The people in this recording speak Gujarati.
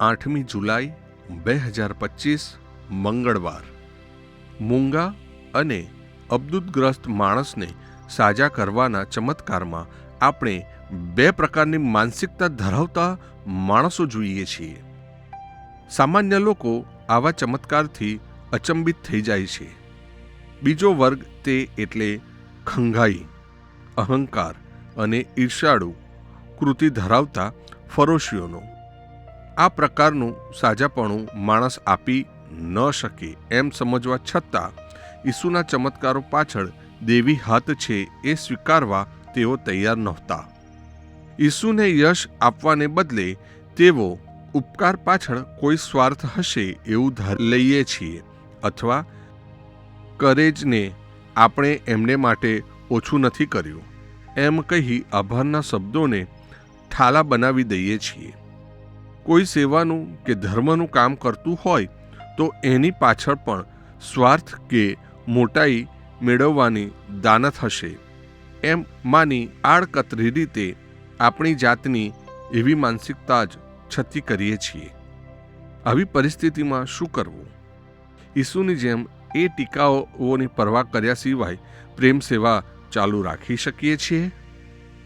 આઠમી જુલાઈ, બે હજાર પચીસ, મંગળવાર. મૂંગા અને અબદુતગ્રસ્ત માણસને સાજા કરવાના ચમત્કારમાં આપણે બે પ્રકારની માનસિકતા ધરાવતા માણસો જોઈએ છીએ. સામાન્ય લોકો આવા ચમત્કારથી અચંબિત થઈ જાય છે. બીજો વર્ગ તે એટલે ખંગાઈ, અહંકાર અને ઈર્ષાળુ કૃતિ ધરાવતા ફરોશીઓનો. આ પ્રકારનું સાજાપણું માણસ આપી ન શકે એમ સમજવા છતાં ઈસુના ચમત્કારો પાછળ દેવી હાથ છે એ સ્વીકારવા તેઓ તૈયાર નહોતા. ઈસુને યશ આપવાને બદલે તેઓ ઉપકાર પાછળ કોઈ સ્વાર્થ હશે એવું ધાર લઈએ છીએ અથવા કરેજને આપણે એમને માટે ઓછું નથી કર્યું. એમ કહી આભારના શબ્દોને ઠાલા બનાવી દઈએ છીએ. કોઈ સેવાનું કે ધર્મનું કામ કરતું હોય, તો એની પાછળ પણ સ્વાર્થ કે મોટાઈ મેળવવાની દાનત હશે. એમ માની આડકતરી રીતે આપણી જાતની એવી માનસિકતા જ છતી કરીએ છીએ. આવી પરિસ્થિતિમાં શું કરવું? ઈસુની જેમ એ ટીકાઓની પરવા કર્યા સિવાય પ્રેમ સેવા ચાલુ રાખી શકીએ છીએ?